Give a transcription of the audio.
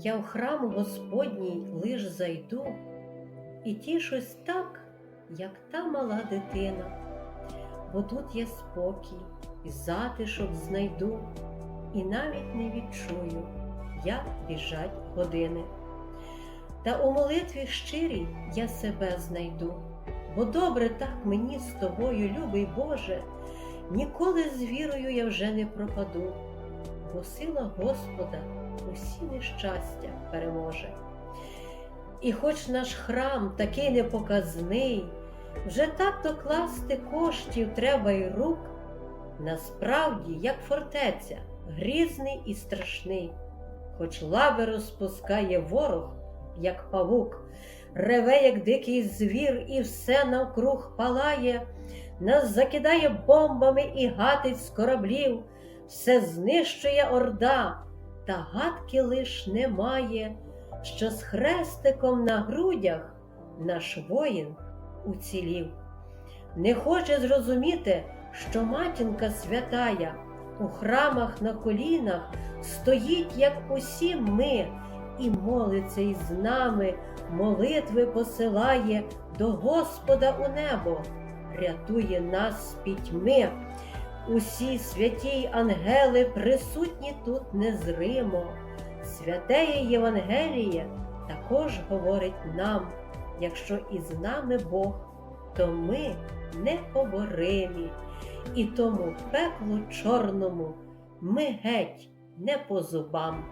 Я в храм Господній лиш зайду і тішусь так, як та мала дитина, бо тут я спокій і затишок знайду, і навіть не відчую, як біжать години. Та у молитві щирій я себе знайду, бо добре так мені з тобою, любий Боже, ніколи з вірою я вже не пропаду, бо сила Господа усі нещастя переможе. І хоч наш храм такий непоказний, вже так докласти коштів треба й рук, насправді, як фортеця, грізний і страшний, хоч лави розпускає ворог, як павук, реве, як дикий звір, і все навкруг палає, нас закидає бомбами і гатить з кораблів, все знищує орда, та гадки лиш немає, що з хрестиком на грудях наш воїн уцілів. Не хоче зрозуміти, що матінка святая у храмах на колінах стоїть, як усі ми, і молиться із нами, молитви посилає до Господа у небо, рятує нас з пітьми. Усі святі й ангели присутні тут незримо. Святеє Євангеліє також говорить нам, якщо із нами Бог, то ми непоборимі, і тому пеклу чорному ми геть не по зубам.